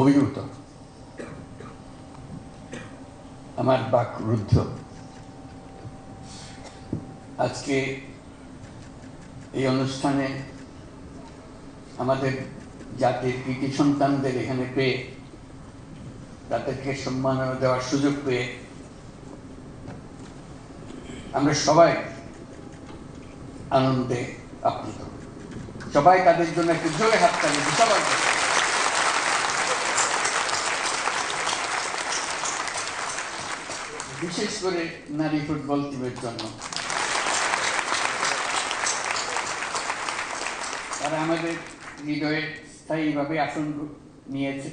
অভিভূত। আমার বাক রুদ্ধ আজকে এই অনুষ্ঠানে আমাদের জাতির কৃতি সন্তানদের এখানে পেয়ে তাদেরকে সম্মাননা দেওয়ার সুযোগ পেয়ে আমরা সবাই আনন্দে আপ্লুত। সবাই তাদের জন্য একটু জোরে হাত তালি দিই, সবার জন্য। বিশেষ করে নারী ফুটবল টিমের জন্য। তারা আমাদের হৃদয়ে স্থায়ীভাবে আসন নিয়েছে।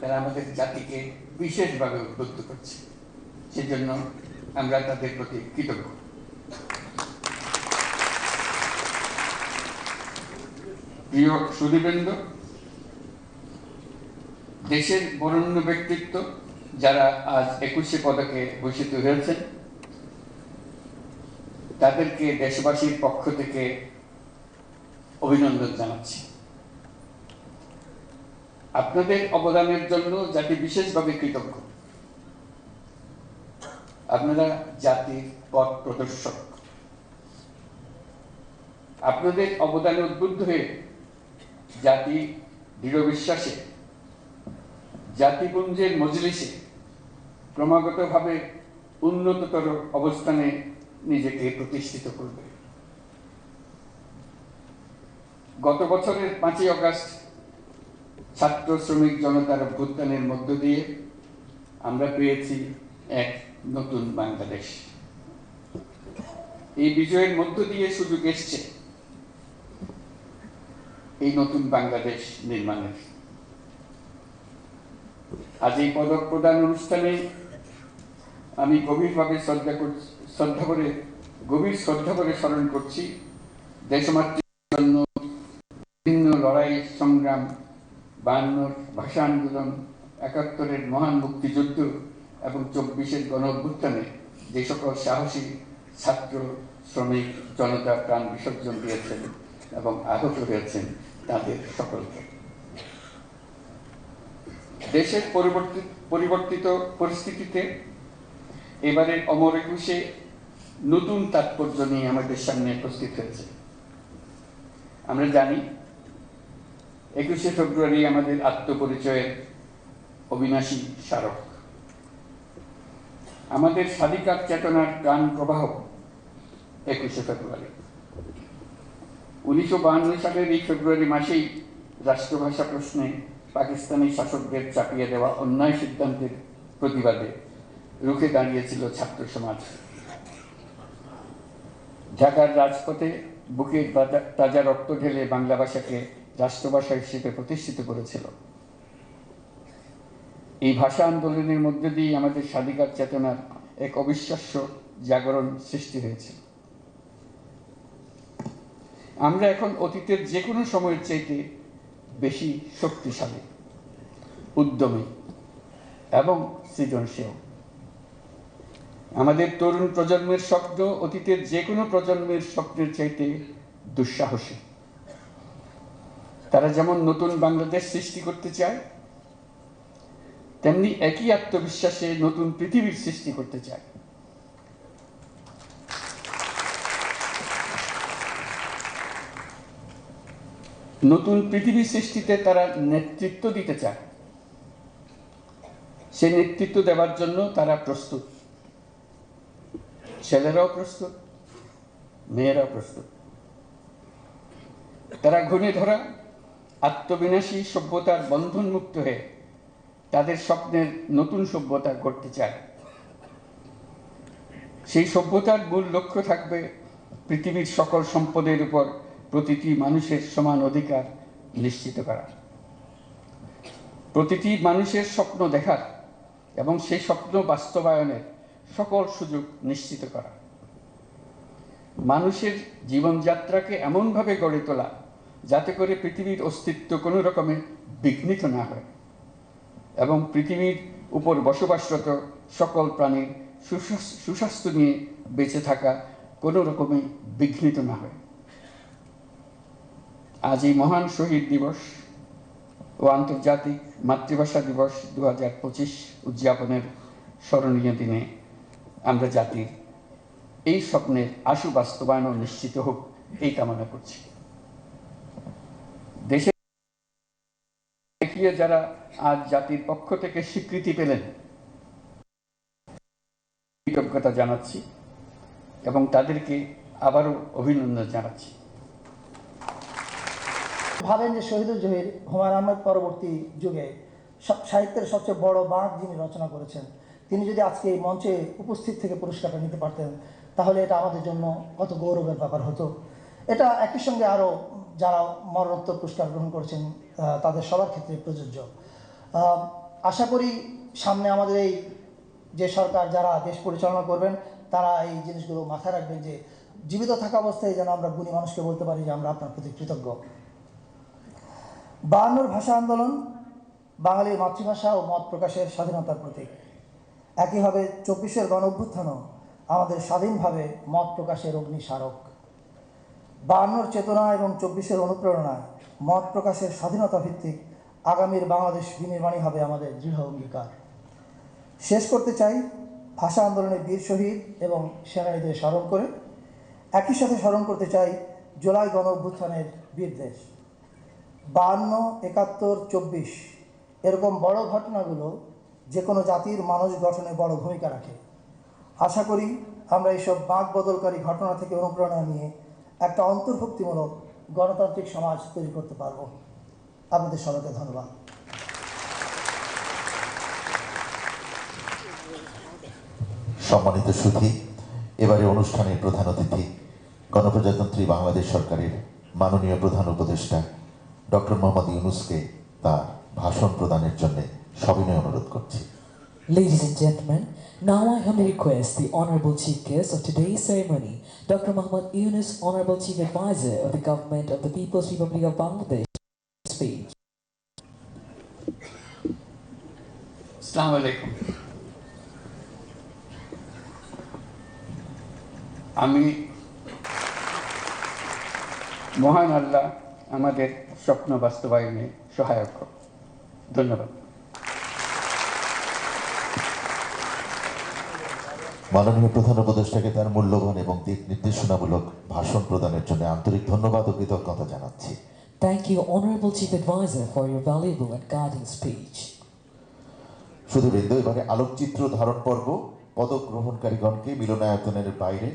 তারা আমাদের জাতিকে বিশেষভাবে উদ্বুদ্ধ করছে। সেজন্য আমরা তাদের প্রতি কৃতজ্ঞ। প্রিয় সুদীপেন্দ্র, দেশের বরণ্য ব্যক্তিত্ব যারা আজ একুশে পদকে ভূষিত হয়েছেন, তাদেরকে দেশবাসীর পক্ষ থেকে অভিনন্দন জানাচ্ছি। আপনাদের অবদানের জন্য জাতি বিশেষভাবে কৃতজ্ঞ। আপনারা জাতির পথ প্রদর্শক। আপনাদের অবদানে উদ্বুদ্ধ হয়ে জাতি দৃঢ় বিশ্বাসে, জাতিপুঞ্জের মজলিসে ক্রমাগতভাবে উন্নততর অবস্থানে নিজেকে প্রতিষ্ঠিত করবে। গত বছরের পাঁচই অগাস্ট ছাত্র শ্রমিক জনতার অভ্যুত্থানের মধ্য দিয়ে আমরা পেয়েছি এক নতুন বাংলাদেশ। এই বিজয়ের মধ্য দিয়ে সুযোগ এসছে এই নতুন বাংলাদেশ নির্মাণের। আজ এই পদক প্রদান অনুষ্ঠানে আমি গভীরভাবে শ্রদ্ধা করছি শ্রদ্ধা করে, গভীর শ্রদ্ধা করে স্মরণ করছি। দেশমাতৃর জন্য বিভিন্ন লড়াই, সংগ্রাম, বায়ান্নর ভাষা আন্দোলন, একাত্তরের মহান মুক্তিযুদ্ধ এবং চব্বিশের গণ অভ্যুত্থানে যে সকল সাহসী ছাত্র, শ্রমিক, জনতা প্রাণ বিসর্জন দিয়েছেন এবং আহত হয়েছেন তাদের সকলকে। দেশের পরিবর্তিত পরিবর্তিত পরিস্থিতিতে এবারের অমর একুশে নতুন তাৎপর্য নিয়ে আমাদের সামনে উপস্থিত হয়েছে। আমরা জানি, একুশে ফেব্রুয়ারি আমাদের আত্মপরিচয়ের অবিনাশী স্মারক। আমাদের স্বাধিকার চেতনার প্রাণ প্রবাহ একুশে ফেব্রুয়ারি। উনিশশো বাহান্ন সালের এই ফেব্রুয়ারি মাসেই রাষ্ট্রভাষা প্রশ্নে পাকিস্তানি শাসকদের চাপিয়ে দেওয়া অন্যায় সিদ্ধান্তের প্রতিবাদে রুখে দাঁড়িয়েছিল ছাত্র সমাজ। ঢাকার রাজপথে বুকের তাজা- রক্ত ঢেলে বাংলা ভাষাকে রাষ্ট্রভাষা হিসেবে প্রতিষ্ঠিত করেছিল। এই ভাষা আন্দোলনের মধ্যে দিয়ে আমাদের স্বাধিকার চেতনার এক অবিশ্বাস্য জাগরণ সৃষ্টি হয়েছে। আমরা এখন অতীতের যে কোনো সময়ের চাইতে বেশি শক্তিশালী, উদ্যমী এবং সৃজনশীল। আমাদের তরুণ প্রজন্মের স্বপ্ন, অতীতের যে কোনো প্রজন্মের স্বপ্নের চাইতে দুঃসাহসী। তারা যেমন নতুন বাংলাদেশ সৃষ্টি করতে চায়, তেমনি একই আত্মবিশ্বাসে নতুন পৃথিবীর সৃষ্টি করতে চায়। নতুন পৃথিবী সৃষ্টিতে তারা নেতৃত্ব দিতে চায়। সেই নেতৃত্ব দেওয়ার জন্য তারা প্রস্তুত। ছেলেরাও প্রস্তুত, মেয়েরাও প্রস্তুত। তারা ঘুণে ধরা আত্মবিনাশী সভ্যতার বন্ধন মুক্ত হয়ে তাদের স্বপ্নের নতুন সভ্যতা গড়তে চায়। সেই সভ্যতার মূল লক্ষ্য থাকবে পৃথিবীর সকল সম্পদের উপর প্রতিটি মানুষের সমান অধিকার নিশ্চিত করা প্রতিটি মানুষের স্বপ্ন দেখার এবং সেই স্বপ্ন বাস্তবায়নের সকল সুযোগ নিশ্চিত করা। মানুষের জীবনযাত্রাকে এমনভাবে গড়ে তোলা যাতে করে পৃথিবীর অস্তিত্ব কোনো রকমে বিঘ্নিত না হয় এবং পৃথিবীর উপর বসবাসরত সকল প্রাণীর সুস্বাস- সুস্বাস্থ্য নিয়ে বেঁচে থাকা কোনো রকমে বিঘ্নিত না হয়। আজ এই মহান শহীদ দিবস ও আন্তর্জাতিক মাতৃভাষা দিবস দু হাজার পঁচিশ উদযাপনের স্মরণীয় দিনে আমরা জাতির এই স্বপ্নের আশু বাস্তবায়নও নিশ্চিত হোক, এই কামনা করছি। দেশে যারা আজ জাতির পক্ষ থেকে স্বীকৃতি পেলেন, কৃতজ্ঞতা জানাচ্ছি এবং তাদেরকে আবারও অভিনন্দন জানাচ্ছি। ভাবেন যে শহীদুল জহির হুমায়ুন আহমেদ পরবর্তী যুগে সাহিত্যের সবচেয়ে বড় বাঁক যিনি রচনা করেছেন তিনি যদি আজকে এই মঞ্চে উপস্থিত থেকে পুরস্কারটা নিতে পারতেন, তাহলে এটা আমাদের জন্য কত গৌরবের ব্যাপার হতো। এটা একই সঙ্গে আরও যারা মরণোত্তর পুরস্কার গ্রহণ করেছেন তাদের সবার ক্ষেত্রে প্রযোজ্য। আশা করি সামনে আমাদের এই যে সরকার, যারা দেশ পরিচালনা করবেন, তারা এই জিনিসগুলো মাথায় রাখবেন যে জীবিত থাকা অবস্থায় যেন আমরা গুণী মানুষকে বলতে পারি যে আমরা আপনার প্রতি কৃতজ্ঞ। বায়ান্নর ভাষা আন্দোলন বাঙালির মাতৃভাষা ও মত প্রকাশের স্বাধীনতার প্রতীক। একইভাবে চব্বিশের গণ অভ্যুত্থানও আমাদের স্বাধীনভাবে মত প্রকাশের অগ্নি স্মারক বায়ান্নর চেতনা এবং চব্বিশের অনুপ্রেরণায় মত প্রকাশের স্বাধীনতা ভিত্তিক আগামীর বাংলাদেশ বিনির্মাণই হবে আমাদের দৃঢ় অঙ্গীকার। শেষ করতে চাই, ভাষা আন্দোলনের বীর শহীদ এবং সেনানীদের স্মরণ করে। একই সাথে স্মরণ করতে চাই জুলাই গণ অভ্যুত্থানের বীর দেশ। বাহান্ন একাত্তর, চব্বিশ, এরকম বড় ঘটনাগুলো যে কোনো জাতির মানুষ গঠনে বড় ভূমিকা রাখে। আশা করি আমরা এইসব বাঁক বদলকারী ঘটনা থেকে অনুপ্রেরণা নিয়ে একটা অন্তর্ভুক্তিমূলক গণতান্ত্রিক সমাজ তৈরি করতে পারব। আপনাদের সবাইকে ধন্যবাদ। সম্মানিত সুধী এবারে অনুষ্ঠানের প্রধান অতিথি গণপ্রজাতন্ত্রী বাংলাদেশ সরকারের মাননীয় প্রধান উপদেষ্টা ডক্টর মোহাম্মদ ইউনুসকে তার ভাষণ প্রদানের জন্য সবিনয় অনুরোধ করছি Ladies and gentlemen, now I humbly request the Honorable Chief Guest of today's ceremony, Dr. Muhammad Yunus, Honorable Chief Advisor of the Government of the People's Republic of Bangladesh, to speak. আসসালামু আলাইকুম আমি মহান আল্লাহ আমাদের স্বপ্ন বাস্তবায়নে সহায়ক ধন্যবাদ মাননীয় প্রধান উপদেষ্টাকে তার মূল্যবান এবং দিক নির্দেশনামূলক ভাষণ প্রদানের জন্য আন্তরিক ধন্যবাদ ও কৃতজ্ঞতা জানাচ্ছি Thank you, Honorable Chief Advisor, for your valuable and guiding speech. শুধু বৃন্দ এবারে আলোকচিত্র ধারণ পর্ব পদক গ্রহণকারীগণকে মিলনায়তনের বাইরে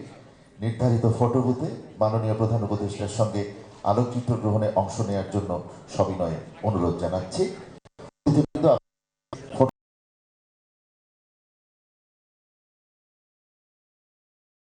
নির্ধারিত ফটো বুথে মাননীয় প্রধান উপদেষ্টার সঙ্গে আলোকচিত্র গ্রহণে অংশ নেওয়ার জন্য সবিনয়ে অনুরোধ জানাচ্ছি